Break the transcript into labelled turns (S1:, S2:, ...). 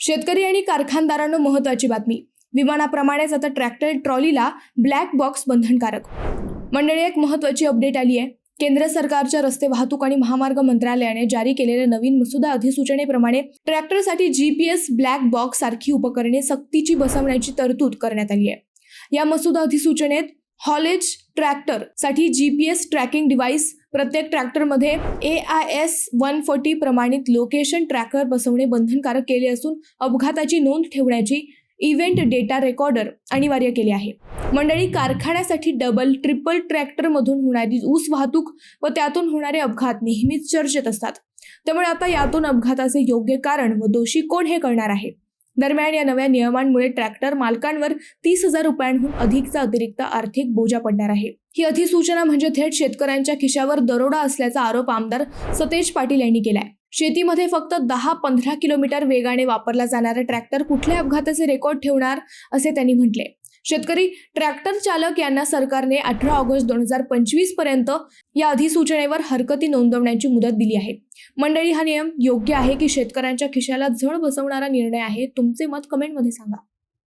S1: शेतकरी आणि कारखानदारांना महत्वाची बातमी. विमानाप्रमाणेच आता ट्रॅक्टर ट्रॉलीला ब्लॅक बॉक्स बंधनकारक. मंडळी एक महत्वाची अपडेट आली आहे. केंद्र सरकारच्या रस्ते वाहतूक आणि महामार्ग मंत्रालयाने जारी केलेल्या नवीन मसुदा अधिसूचनेप्रमाणे ट्रॅक्टरसाठी जीपीएस ब्लॅक बॉक्स सारखी उपकरणे सक्तीची बसवण्याची तरतूद करण्यात आली आहे. या मसुदा अधिसूचनेत हॉलेज ट्रॅक्टरसाठी जीपीएस ट्रॅकिंग डिव्हाइस प्रत्येक ट्रॅक्टरमध्ये A I S one forty प्रमाणित लोकेशन ट्रॅकर बसवणे बंधनकारक केले असून अपघाताची नोंद ठेवण्याची इव्हेंट डेटा रेकॉर्डर अनिवार्य केले आहे. मंडळी कारखान्यासाठी डबल ट्रिपल ट्रॅक्टरमधून होणारी ऊस वाहतूक व त्यातून होणारे अपघात नेहमीच चर्चेत असतात. त्यामुळे आता यातून अपघाताचे योग्य कारण व दोषी कोण हे कळणार आहे? दरम्यान या नव्या नियमांमुळे ट्रॅक्टर मालकांवर तीस हजार रुपयांहून अधिकचा अतिरिक्त आर्थिक बोजा पडणार आहे. ही अधिसूचना म्हणजे थेट शेतकऱ्यांच्या खिशावर दरोडा असल्याचा आरोप आमदार सतेज पाटील यांनी केलाय. शेतीमध्ये फक्त दहा पंधरा किलोमीटर वेगाने वापरला जाणारा ट्रॅक्टर कुठल्या अपघाताचे रेकॉर्ड ठेवणार असे त्यांनी म्हटले. शेतकरी ट्रॅक्टर चालक यांना सरकारने अठरा ऑगस्ट दोन हजार पंचवीसपर्यंत या अधिसूचनेवर हरकती नोंदवण्याची मुदत दिली आहे. मंडळी हा नियम योग्य आहे की शेतकऱ्यांच्या खिशाला झळ बसवणारा निर्णय आहे? तुमचे मत कमेंटमध्ये सांगा.